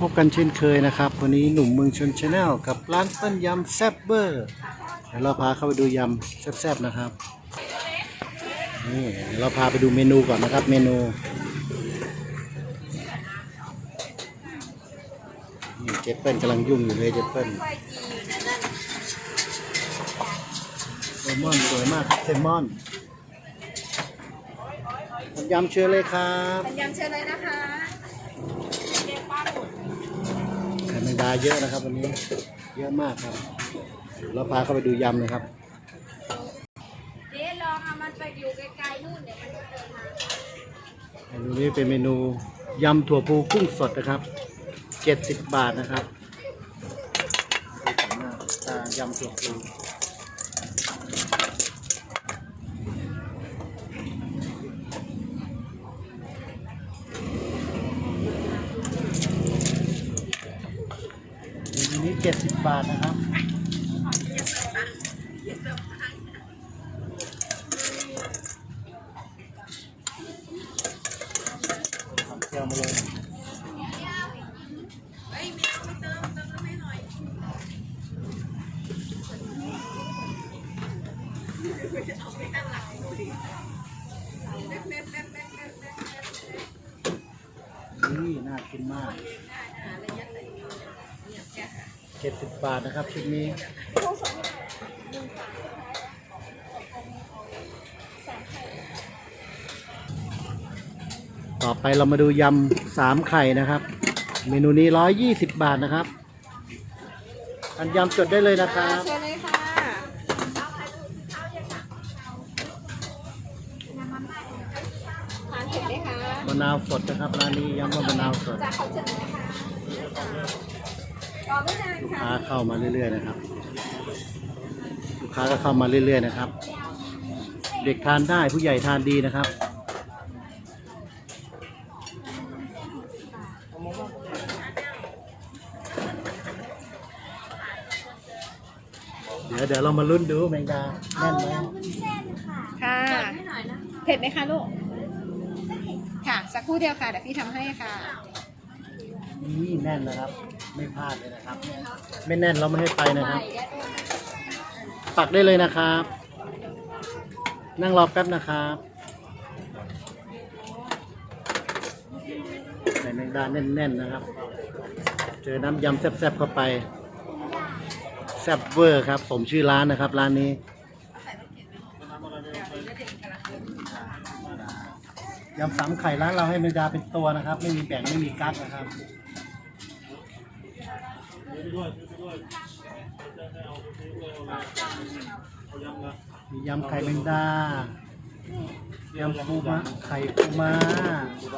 พบกันเช่นเคยนะครับ วันนี้หนุ่มเมืองชนชาแนลกับร้านเปิ้ลยำแซ่บเบอร์เดี๋ยวเราพาเข้าไปดูยำแซ่บๆนะครับนี่เดี๋ยวเราพาไปดูเมนูก่อนนะครับ เมนูนี่เจเปิ้ลกำลังยุ่งอยู่เลยเจเปิ้ลเซลมอนสวยมากครับเซลมอนยำเชิญเลยครับ ยำเชิญเลยนะคะ ไข่แม งดาเยอะนะครับวันนี้เยอะมากครับเราพาเข้าไปดูยำนะครับเจ๊ลองเอามันไปอยู่ไกลๆนู่นเดี๋ยวมันจะเดินมาเมนูนี้เป็นเมนูยำถั่วพูกุ้งสดนะครับเจ็ดสิบาทนะครับตายำถั่วพู เมนูนี้70บาทนะครับเจียวมาเลย เจ็ดสิบบาทนะครับชุดนี้ต่อไปเรามาดูยำสามไข่นะครับ เมนูนี้ร้อยยี่สิบบาทนะครับ อันยำจดได้เลยนะครับเชิญเลยค่ะทานเผ็ดไหมคะมะนาวสดนะครับร้านนี้ยำว่ามะนาวสดจะขอเชิญเลยค่ะ ลูกค่ะค้าเข้ามาเรื่อยๆนะครับ ลูกค้าก็เข้ามาเรื่อยๆนะครับ เด็กทานได้ผู้ใหญ่ทานดีนะครับเดี๋ยวเดี๋ยวเรามาลุ้นดูแมงดาแน่นไหมค่ะเผ็ดไหมคะลูก ค่ะ สักครู่เดียวค่ะเดี๋ยวพี่ทำให้ค่ะ นี่แน่นนะครับ ไม่พลาดเลยนะครับ ไม่แน่นเราไม่ให้ไปนะครับ ปักได้เลยนะครับ นั่งรอแป๊บนะครับใส่แมงดาแน่นๆนะครับ เจอน้ำยำแซ่บๆเข้าไป แซ่บเวอร์ครับผมชื่อร้านนะครับ ร้านนี้ยำสามไข่ร้านเราให้แมงดาเป็นตัวนะครับ ไม่มีแบ่งไม่มีกั๊กนะครับ มียำไข่แมงดายำปูม้าไข่ปูม้า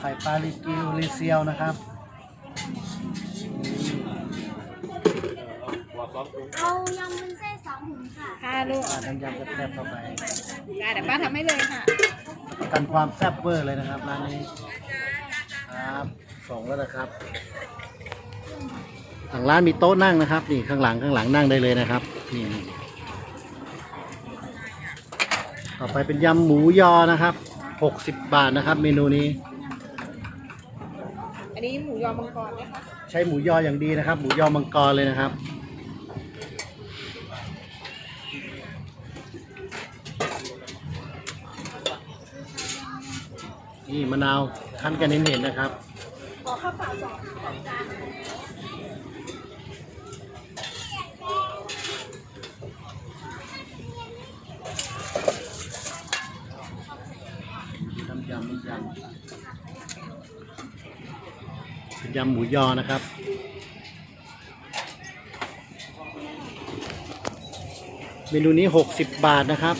ไข่ปลาลิกิวเลเซียวนะครับเอายำวุ้นเส้นสองถุงค่ะค่ะลูกปลาน้ำยำแซ่บๆเข้าไปได้เดี๋ยวป้าทำให้เลยค่ะประกันความแซ่บเวอร์เลยนะครับร้านนี้ ครับส่งแล้วนะครับ หลังร้านมีโต๊ะนั่งนะครับ นี่ข้างหลังข้างหลังนั่งได้เลยนะครับนี่นี่ต่อไปเป็นยำหมูยอนะครับ 60 บาทนะครับ เมนูนี้ อันนี้หมูยอมังกรนะคะใช้หมูยออย่างดีนะครับ หมูยอมังกรเลยนะครับ นี่มะนาวคั้นกันเห็นๆนะครับขอข้าวเปล่าสองจานน้ำยำน้ำยำเป็น ยำหมูยอนะครับ เมนูนี้ 60 บาทนะครับ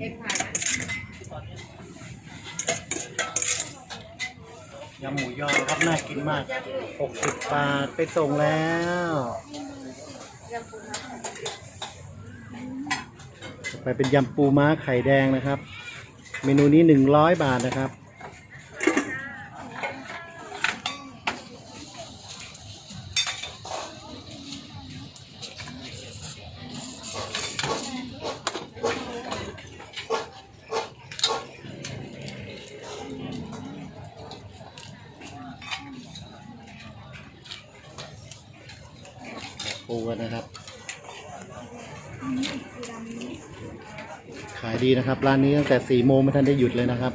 เอ็นพา ยำหมูยอครับน่ากินมาก 60 บาทไปส่งแล้วต่อไปเป็นยำปูม้าไข่แดงนะครับ เมนูนี้ 100 บาทนะครับ ปูกันะครับ ขายดีนะครับ ร้านนี้ตั้งแต่สี่โมงไม่ทันได้หยุดเลยนะครับ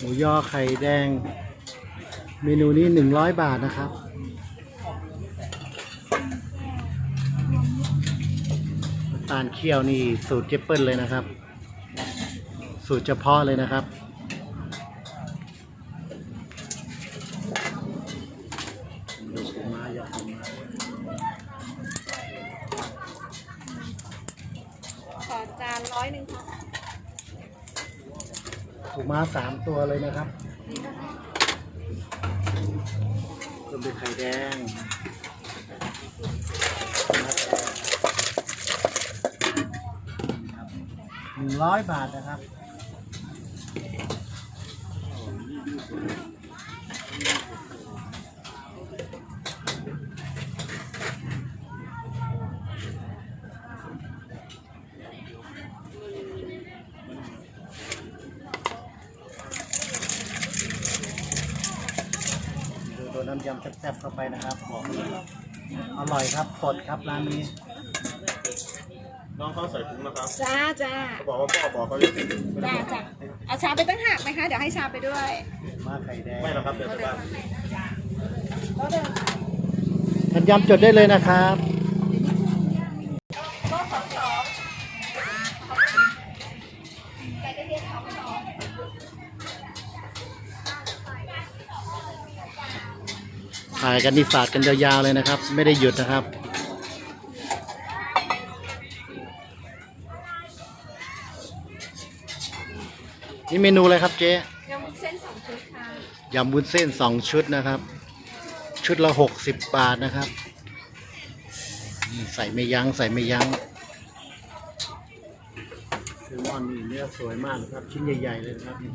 หมูย่อไข่แดง เมนูนี้หนึ่งร้อยบาทนะครับน้ำ ตาลเคี่ยวนี่สูตรเจเปิลเลยนะครับ สูตรเฉพาะเลยนะครับดูปูม้ายอปูม้าขอจานร้อยหนึ่งค่ะปูม้าสามตัวเลยนะครับต้มเป็นไข่แดง หนึ่งร้อยบาทนะครับดูตัวน้ำยำแซ่บๆเข้าไปนะครับบอกอร่อยครับสดครับร้านนี้ น้องเขาใส่ถุงนะครับจ้าจ้าเขาบอกว่าพ่อบอกเขาจะติดจ้าจ้าเอาชาไปตั้งหากไหมคะ เดี๋ยวให้ชาไปด้วยมาไข่แดงไม่หรอกครับเดี๋ยวจะบ้านแล้วเดินท่านยำจดได้เลยนะครับถ่ายกันนี่สาดกันยาวๆเลยนะครับ ไม่ได้หยุดนะครับ นี่เมนูอะไรครับเจ๊ยำวุ้นเส้นสองชุดค่ะยำวุ้นเส้นสองชุดนะครับ ชุดละหกสิบบาทนะครับนี่ใส่ไม่ยั้งใส่ไม่ยั้งแซลมอนนี่เนื้อสวยมากนะครับ ชิ้นใหญ่ ๆ เลยนะครับนี่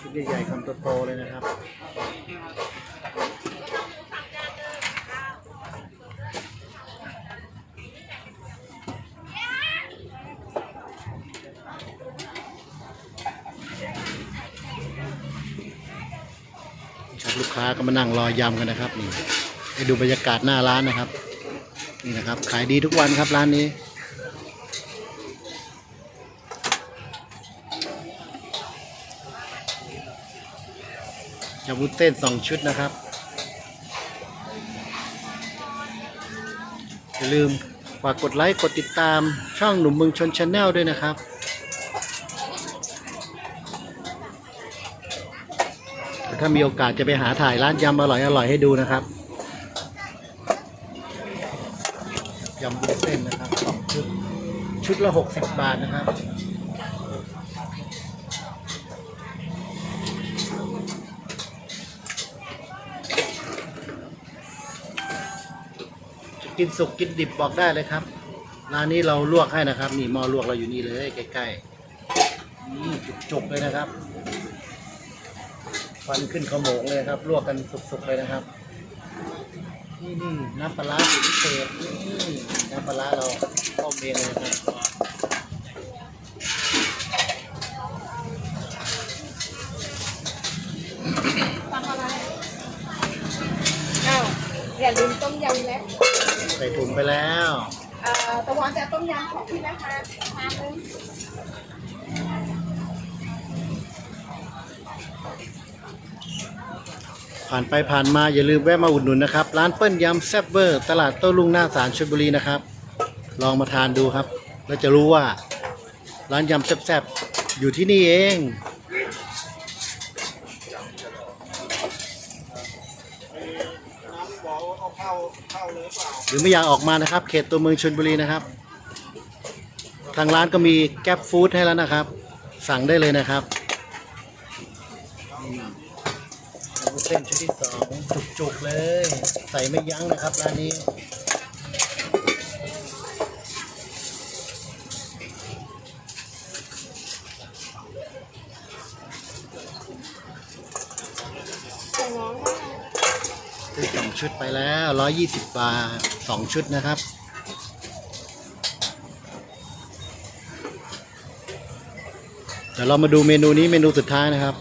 ชิ้นใหญ่ๆคำโตๆเลยนะครับ ก็มานั่งรอยำกันนะครับนี่ไปดูบรรยากาศหน้าร้านนะครับ นี่นะครับ ขายดีทุกวันครับร้านนี้ยำวุ้นเส้นสองชุดนะครับอย่าลืมฝากกดไลค์กดติดตามช่องหนุ่มเมืองชนชาแนลด้วยนะครับ ถ้ามีโอกาสจะไปหาถ่ายร้านยำอร่อยอร่อยให้ดูนะครับยำบุญเส้นนะครับสองชุดชุดละหกสิบบาทนะครับกินสุกกินดิบบอกได้เลยครับ ร้านนี้เราลวกให้นะครับ นี่หม้อลวกเราอยู่นี่เลยใกล้ๆนี่จุกๆเลยนะครับ ฟันขึ้นขโมงเลยครับลวกกันสุกๆเลยนะครับ นี่นี่น้ำปลาร้าสูตรพิเศษนี่น้ำปลาร้าเราต้มเองเลยครับฟังอะไรอ้าวอย่าลืมต้มยำแม็กใส่ถุงไปแล้วเอ่อตะวันจะต้มยำของพี่นะคะทานเลย ผ่านไปผ่านมาอย่าลืมแวะมาอุดหนุนนะครับ ร้านเปิ้ลยำแซ่บเบอร์ ตลาดโต้ลุงหน้าสารชลบุรีนะครับ ลองมาทานดูครับ แล้วจะรู้ว่าร้านยำแซ่บๆอยู่ที่นี่เองหรือไม่อยากออกมานะครับ เขตตัวเมืองชลบุรีนะครับ ทางร้านก็มีแก๊ปฟู้ดให้แล้วนะครับ สั่งได้เลยนะครับ เอาเส้นชุดที่สองจุกๆเลย ใส่ไม่ยั้งนะครับร้านนี้ซื้อสองชุดไปแล้วร้อยยี่สิบบาทสองชุดนะครับเดี๋ยวเรามาดูเมนูนี้เมนูสุดท้ายนะครับ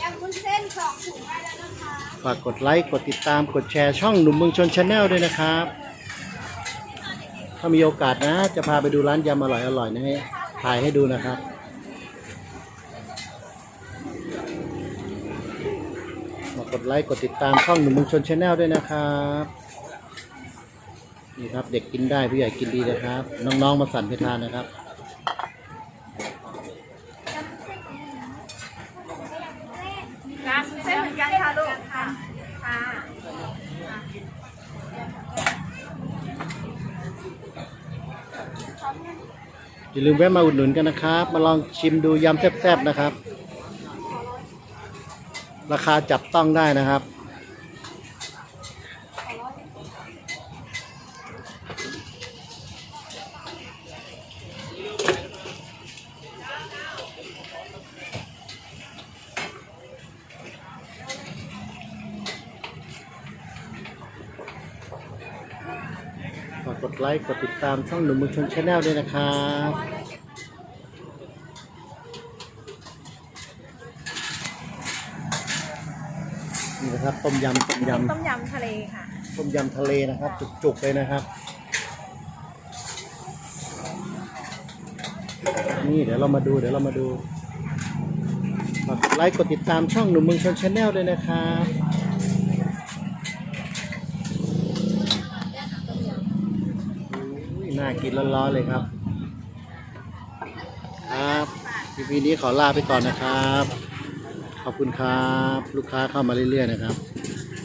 ยำวุ้นเส้นสองถุงได้แล้วนะคะ ฝากกดไลค์ กดติดตาม กดแชร์ช่องหนุ่มเมืองชนชาแนลด้วยนะครับ ถ้ามีโอกาสนะ จะพาไปดูร้านยำอร่อยๆนะฮะถ่ายให้ดูนะครับมากดไลค์ กดติดตามช่องหนุ่มเมืองชนชาแนลด้วยนะครับ นี่ครับเด็กกินได้ผู้ใหญ่กินดีนะครับ น้องๆมาสั่นไปทานนะครับ ยำวุ้นเส้นเหมือนกันค่ะลูกค่ะค่ะ อย่าลืมแวะมาอุดหนุนกันนะครับ มาลองชิมดูยำแซ่บๆนะครับ ราคาจับต้องได้นะครับ กกดไลค์ กดติดตามช่องหนุ่มเมืองชนชาแนลด้วยนะครับนี่นะครับต้มยำต้มยต้มยำทะเลค่ะำต้มยำทะเลนะครับ จุกๆเลยนะครับ นี่เดี๋ยวเรามาดูเดี๋ยวเรามาดูฝากกดไลค์กดติดตามช่องหนุ่มเมืองชนชาแนลด้วยนะครับอุ้ยน่า กินร้อนๆเลยครับ ครับพีนี้ขอลาไปก่อนนะครับ ขอบคุณครับ ลูกค้าเข้ามาเรื่อยๆนะครับ